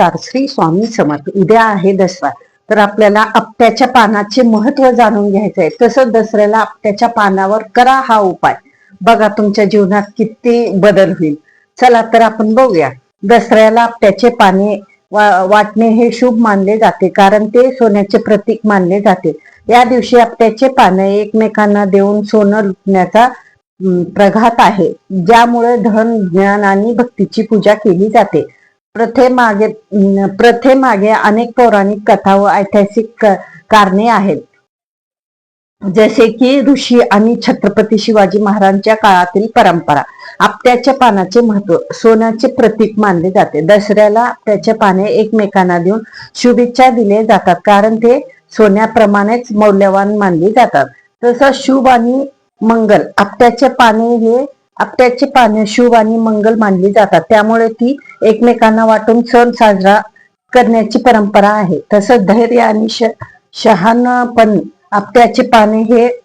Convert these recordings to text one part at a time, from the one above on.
नमस्कार. श्री स्वामी समर्थ. उद्या आहे दसरा. तर आपल्याला आपट्याच्या पानाचे महत्त्व जाणून घ्यायचं आहे तसंच दसऱ्याला आपट्याच्या पानावर करा हा उपाय. बघा तुमच्या जीवनात किती बदल होईल. चला तर आपण बघूया. दसऱ्याला आपट्याचे पाने वा- वाटणे हे शुभ मानले जाते. कारण ते सोन्याचे प्रतीक मानले जाते. या दिवशी आपट्याचे पाने एकमेकांना देऊन सोनं लुटण्याचा प्रघात आहे. ज्यामुळे धन ज्ञान आणि भक्तीची पूजा केली जाते. प्रथेमागे प्रथेमागे अनेक पौराणिक कथा व ऐतिहासिक कारणे आहेत. जसे की ऋषी आणि छत्रपती शिवाजी महाराजांच्या काळातील परंपरा. आपट्याच्या पानाचे महत्त्व सोन्याचे प्रतीक मानले जाते. दसऱ्याला आपट्याचे पाने एकमेकांना देऊन शुभेच्छा दिले जातात कारण ते सोन्याप्रमाणेच मौल्यवान मानले जातात. तसंच शुभ आणि मंगल आपट्याचे पाने हे आपट्याचे पाने शुभ आणि मंगल मानली जातात. त्यामुळे ती एकमेकांना वाटून सण साजरा करण्याची परंपरा आहे. तसंच धैर्य आणि श- शहाणपण आपट्याचे पाने हे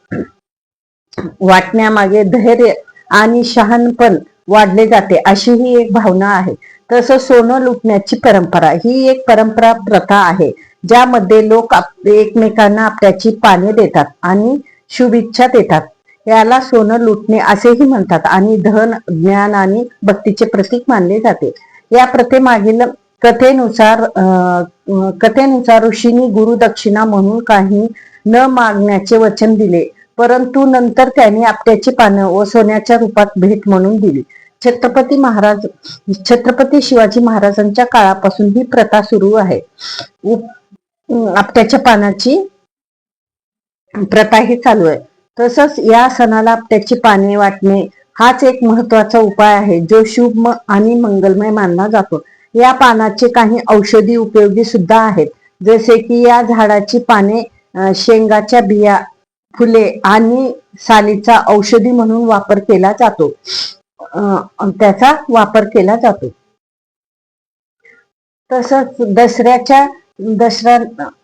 वाटण्यामागे धैर्य आणि शहाणपण वाढले जाते अशी ही एक भावना आहे. तसं सोनं लुटण्याची परंपरा ही एक परंपरा प्रथा आहे ज्यामध्ये लोक आप- एकमेकांना आपल्याची पाने देतात आणि शुभेच्छा देतात. याला सोनं लुटणे असेही म्हणतात आणि धन ज्ञान आणि भक्तीचे प्रतीक मानले जाते. या प्रथेमागील कथेनुसार कथेनुसार ऋषींनी गुरुदक्षिणा म्हणून काही न मागण्याचे वचन दिले. परंतु नंतर त्यांनी आपट्याची पानं व सोन्याच्या रूपात भेट म्हणून दिली. छत्रपती महाराज छत्रपती शिवाजी महाराजांच्या काळापासून ही प्रथा सुरू आहे. आपट्याच्या पानाची प्रथा ही चालू आहे. तसंच या सणाला त्याची पाने वाटणे हाच एक महत्त्वाचा उपाय आहे जो शुभ आणि मंगलमय मानला जातो. या पानाचे काही औषधी उपयोगी सुद्धा आहेत जसे की या झाडाची पाने शेंगाच्या बिया फुले आणि सालीचा औषधी म्हणून वापर केला जातो. त्याचा वापर केला जातो. तसंच दसऱ्याच्या दसऱ्या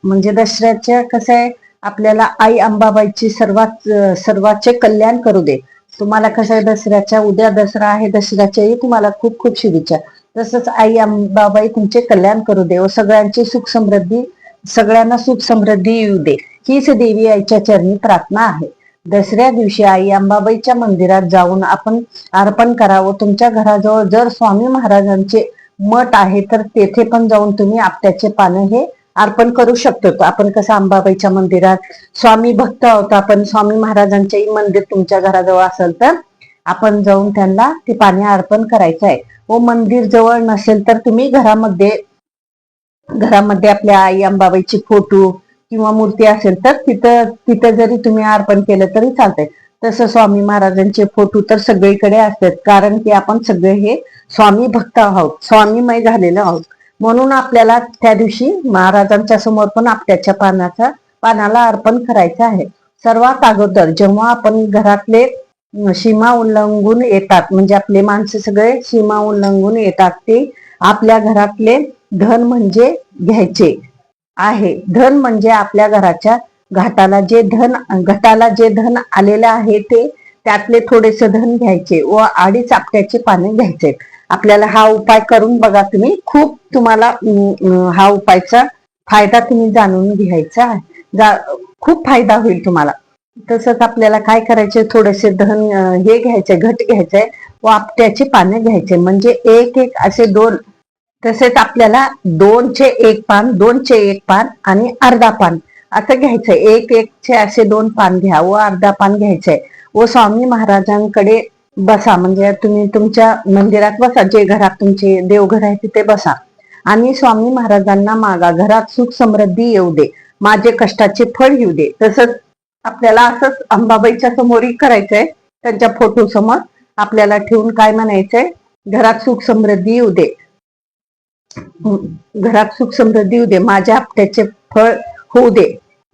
म्हणजे दसऱ्याच्या कसं आहे आपल्याला आई अंबाबाईची सर्वात सर्वाचे कल्याण करू दे. तुम्हाला कसं आहे दसऱ्याच्या उद्या दसरा आहे दसऱ्याच्याही तुम्हाला खूप खूप शुभेच्छा. तसंच आई अंबाबाई तुमचे कल्याण करू दे व सगळ्यांची सुख समृद्धी सगळ्यांना सुख समृद्धी येऊ दे. हीच देवी आईच्या चरणी प्रार्थना आहे. दसऱ्या दिवशी आई अंबाबाईच्या मंदिरात जाऊन आपण अर्पण करावं. तुमच्या घराजवळ जर स्वामी महाराजांचे मठ आहे तर तेथे पण जाऊन तुम्ही आपट्याचे पानं हे अर्पण करू शकतो. आपण कसं अंबाबाईच्या मंदिरात स्वामी भक्त आहोत आपण स्वामी महाराजांचेही मंदिर तुमच्या घराजवळ असेल तर आपण जाऊन त्यांना ते पाणी अर्पण करायचं आहे. व मंदिर जवळ नसेल तर तुम्ही घरामध्ये घरामध्ये आपल्या आई अंबाबाईची फोटो किंवा मूर्ती असेल तर तिथं तिथं जरी तुम्ही अर्पण केलं तरी चालतंय. तसं स्वामी महाराजांचे फोटो तर सगळीकडे असतात. कारण की आपण सगळे हे स्वामी भक्त आहोत स्वामीमय झालेलो आहोत. म्हणून आपल्याला त्या दिवशी महाराजांच्या समोर पण आपल्याच्या पानाचा पानाला अर्पण करायचं आहे. सर्वात अगोदर जेव्हा आपण घरातले सीमा उल्लंघून येतात म्हणजे आपले माणसं सगळे सीमा उल्लंघून येतात ते आपल्या घरातले धन म्हणजे घ्यायचे आहे. धन म्हणजे आपल्या घराच्या घाटाला जे धन घटाला जे धन आलेलं आहे ते त्यातले थोडेसे धन घ्यायचे व अडीच आपट्याचे पाने घ्यायचे. आपल्याला हा उपाय करून बघा तुम्ही. खूप तुम्हाला हा उपायचा फायदा तुम्ही जाणून घ्यायचा आहे. जा- खूप फायदा होईल तुम्हाला. तसंच आपल्याला काय करायचे थोडेसे धन हे घ्यायचे घट घ्यायचे व आपट्याचे पाने घ्यायचे. म्हणजे एक एक असे दोन तसेच आपल्याला दोनचे एक पान दोनचे एक पान आणि अर्धा पान असं घ्यायचंय. एक एकचे असे दोन पान घ्या व अर्धा पान घ्यायचंय. व स्वामी महाराजांकडे बसा म्हणजे तुम्ही तुमच्या मंदिरात बसा जे घरात तुमचे देवघर आहे तिथे बसा. आणि स्वामी महाराजांना मागा घरात सुख समृद्धी येऊ दे माझे कष्टाचे फळ येऊ दे. तसंच आपल्याला असंच अंबाबाईच्या समोरही करायचंय त्यांच्या फोटो समोर आपल्याला ठेवून काय म्हणायचंय? घरात सुख समृद्धी येऊ दे. घरात सुख समृद्धी येऊ दे माझ्या हप्त्याचे फळ होऊ दे.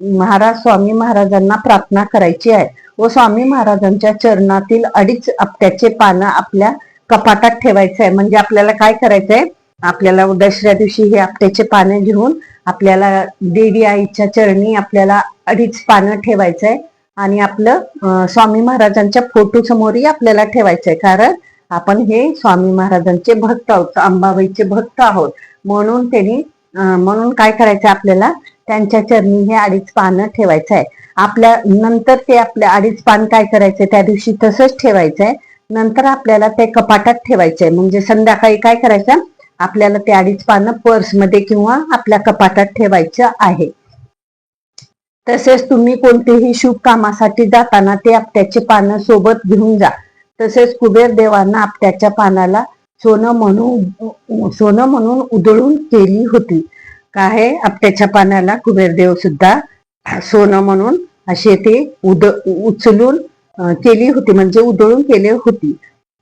महाराज स्वामी महाराजांना प्रार्थना करायची आहे. व स्वामी महाराजांच्या चरणातील अडीच आपट्याचे पानं आपल्या कपाटात ठेवायचं आहे म्हणजे आपल्याला काय करायचंय? आपल्याला दसऱ्या दिवशी हे आपट्याचे पानं घेऊन आपल्याला देवी आईच्या चरणी आपल्याला अडीच पानं ठेवायचंय. आणि आपलं स्वामी महाराजांच्या फोटो समोरही आपल्याला ठेवायचंय. कारण आपण हे स्वामी महाराजांचे भक्त आहोत अंबाबाईचे भक्त आहोत. म्हणून त्यांनी म्हणून काय करायचं आपल्याला? त्यांच्या चरणी हे अडीच पानं ठेवायचं आहे. आपल्या नंतर ते आपल्या अडीच पान काय करायचंय? त्या दिवशी तसंच आहे नंतर आपल्याला ते कपाटात ठेवायचंय. म्हणजे संध्याकाळी काय करायचं? आपल्याला ते अडीच पानं पर्समध्ये किंवा आपल्या कपाटात ठेवायचं आहे. तसेच तुम्ही कोणतेही शुभ कामासाठी जाताना ते आपट्याचे पानं सोबत घेऊन जा. तसेच कुबेर देवांना आपट्याच्या पानाला सोनं म्हणून सोनं म्हणून उधळून केली होती. काय आपट्याच्या पानाला कुबेरदेव सुद्धा सोनं म्हणून असे ते उद उचलून केली होती. म्हणजे उधळून केली होती.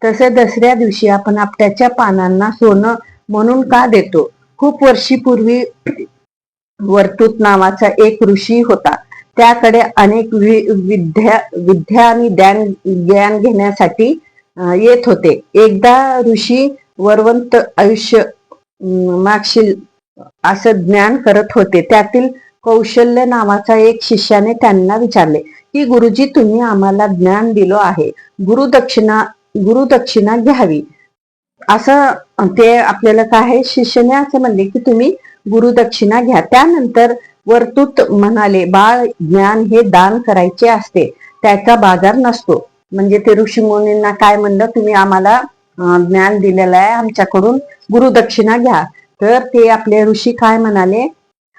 तसे दसऱ्या दिवशी आपण आपट्याच्या पानांना सोनं म्हणून का देतो? खूप वर्षीपूर्वी वर्तुत नावाचा एक ऋषी होता. त्याकडे अनेक विद्या विद्या आणि ज्ञान ज्ञान घेण्यासाठी येत होते. एकदा ऋषी वरवंत आयुष्य मागशील असं ज्ञान करत होते. त्यातील कौशल्य नावाचा एक शिष्याने त्यांना विचारले की गुरुजी तुम्ही आम्हाला ज्ञान दिलो आहे. गुरुदक्षिणा गुरुदक्षिणा घ्यावी. असं ते आपल्याला काय आहे? शिष्याने असं म्हणले की तुम्ही गुरुदक्षिणा घ्या. त्यानंतर वर्तुत म्हणाले बाळ ज्ञान हे दान करायचे असते. त्याचा बाजार नसतो. म्हणजे ते ऋषीमुनींना काय म्हणलं तुम्ही आम्हाला ज्ञान दिलेलं आहे. आमच्याकडून गुरुदक्षिणा घ्या. तर ते आपले ऋषी काय म्हणाले?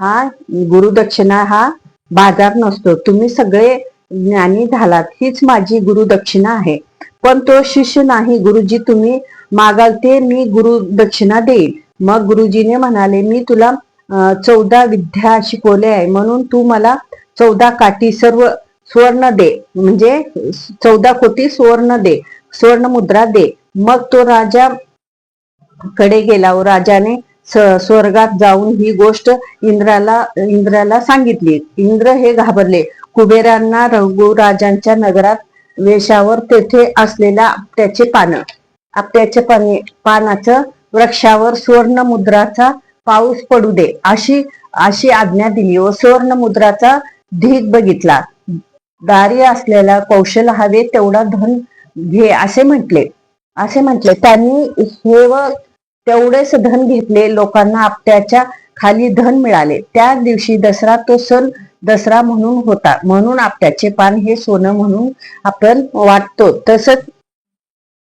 हा गुरुदक्षिणा हा बाजार नसतो. तुम्ही सगळे ज्ञानी झालात. हीच माझी गुरुदक्षिणा आहे. पण तो शिष्य नाही. गुरुजी तुम्ही मागाल ते मी गुरुदक्षिणा देईल मग गुरुजीने म्हणाले मी तुला चौदा विद्या शिकवले आहे. म्हणून तू मला चौदा काठी सर्व स्वर्ण दे. म्हणजे चौदा कोटी सुवर्ण दे. स्वर्ण मुद्रा दे. मग तो राजा कडे गेला. व राजाने स्वर्गात जाऊन ही गोष्ट इंद्राला इंद्राला सांगितली. इंद्र हे घाबरले. कुबेरांना रघुराजांच्या नगरात वेशावर तेथे असलेल्या आपट्याचे पान. आपट्याचे पाने पानाचं वृक्षावर सुवर्ण मुद्राचा पाऊस पडू दे अशी अशी आज्ञा दिली व सुवर्ण मुद्राचा ढीग बघितला. दारी असलेला कौशल हवे तेवढा धन घे असे म्हटले. असे म्हटले. त्यांनी हे व तेवढेच धन घेतले लोकांना आपट्याच्या खाली धन मिळाले. त्या दिवशी दसरा तो सण दसरा म्हणून होता. म्हणून आपट्याचे पान हे सोनं म्हणून आपण वाटतो. तसंच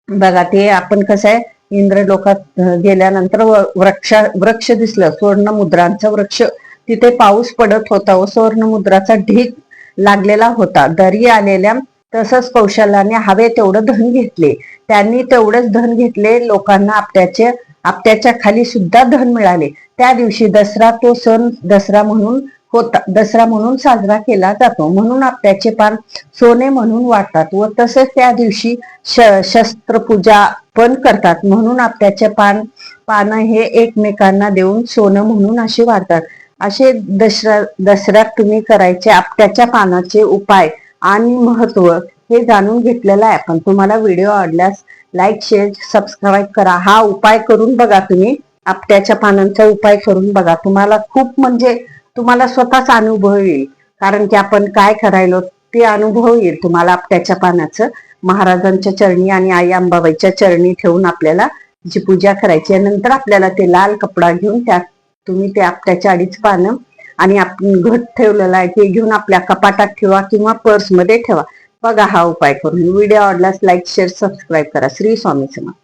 बघा ते आपण कसं आहे इंद्र लोकात गेल्यानंतर वृक्ष वृक्ष दिसलं. सुवर्ण मुद्रांचं वृक्ष. तिथे पाऊस पडत होता व सुवर्ण मुद्राचा ढीग लागलेला होता. दरी आलेल्या तसंच कौशल्याने हवे तेवढं धन घेतले. त्यांनी तेवढंच धन घेतले. लोकांना आपट्याचे आपट्याच्या खाली सुद्धा धन मिळाले. त्या दिवशी दसरा तो सण दसरा म्हणून होता दसरा म्हणून साजरा केला जातो. म्हणून आपट्याचे पान सोने म्हणून वाटतात व तसेच त्या दिवशी श- शस्त्रपूजा पण करतात. म्हणून आपट्याचे पान पानं हे एकमेकांना देऊन सोनं म्हणून असे वाटतात असे दसरा दसऱ्यात तुम्ही करायचे आपट्याच्या पानाचे उपाय आणि महत्त्व हे जाणून घेतलेलं आहे. आपण तुम्हाला व्हिडिओ आवडल्यास लाईक शेअर सबस्क्राईब करा. हा उपाय करून बघा तुम्ही. आपट्याच्या पानांचा उपाय करून बघा. तुम्हाला खूप म्हणजे तुम्हाला स्वतःच अनुभव येईल. कारण की आपण काय करायलो ते अनुभव येईल तुम्हाला आपट्याच्या पानाचं. महाराजांच्या चरणी आणि आई अंबाबाईच्या चरणी ठेवून आपल्याला जी पूजा करायची आहे नंतर आपल्याला ते लाल कपडा घेऊन त्यात तुम्ही ते आपट्याच्या अडीच पानं आणि आपण घट ठेवलेला आहे ते घेऊन आपल्या कपाटात ठेवा किंवा पर्समध्ये ठेवा. बघा हा उपाय करून. व्हिडिओ आवडल्यास लाईक शेअर सबस्क्राईब करा. श्री स्वामी समर्थ.